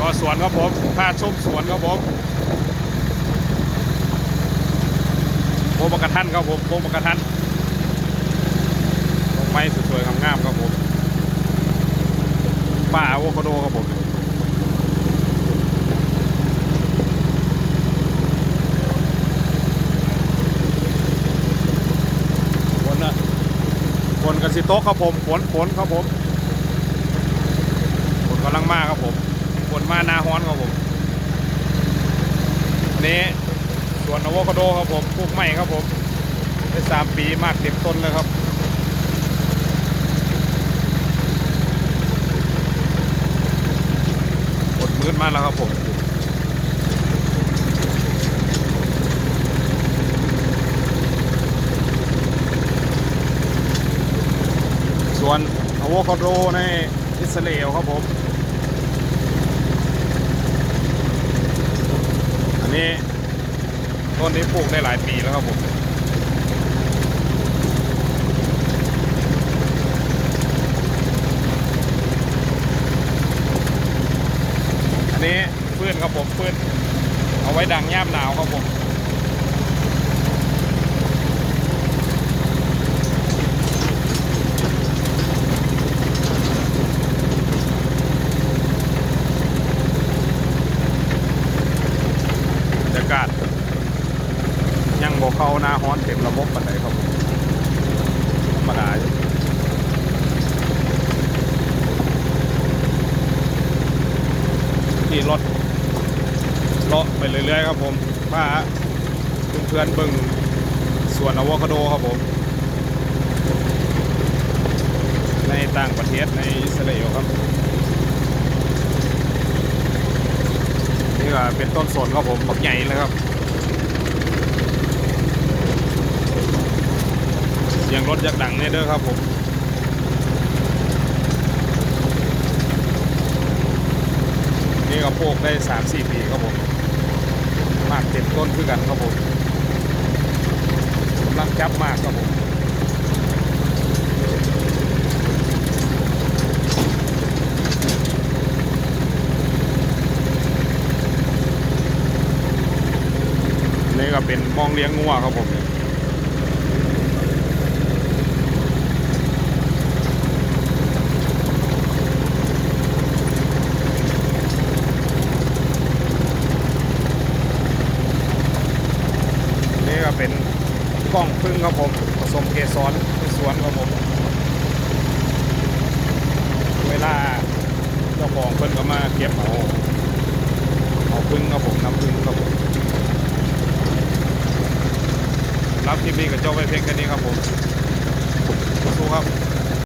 ก็สวนครับผมพาชมสวนครับผมโบมกระทันครับผมโบมกระทันดอกไม้สวยๆงามๆครับผมป่าอะโวคาโดครับผมฝนนะฝนกันสิโต๊ะครับผมฝนฝนครับผมฝนกำลังมากครับผม ฝนมาหนาฮ้อนครับผมนี้สวนอะโวคาโดครับผมปลูกใหม่ครับผมได้สามปีมากเต็มต้นเลยครับหมดมืดมากแล้วครับผมส่วนอะโวคาโดในอิสราเอลครับผม นี้ต้นนี้ปลูกได้หลายปีแล้วครับผมอันนี้ฟืนครับผมฟืนเอาไว้ดังย่ามหนาวครับผมบรรยากาศ ยังบอกเข้าหน้าฮ้อนเต็มระบบปันไดครับผมธรรมดาอยู่ที่รถเลาะไปเรื่อยๆครับผมพาเพื่อนๆเบิ่งสวนอะโวคาโดครับผมในต่างประเทศในอิสราเอลครับ นี่ก็เป็นต้นสนครับผมบักใหญ่เลยครับียงรถยักษ์ดังเนี่ยเด้อครับผมนี่ก็ปกได้สามสี่ปีครับผมมากเต็มต้นคือกันครับผมกำลังจับมากครับผมนี่ก็เป็นมองเลี้ยงงัวครับผมนี่ก็เป็น กล้องพึ่งครับผมผสมเกสรสวนครับผม เวลาเจ้าของเพิ่นก็มาเก็บเอาเอาพึ่งครับผมน้ำพึ่งครับผมรับคลิปนี้กับเจ้าไปเพียงแค่นี้ครับผมสู้ครับ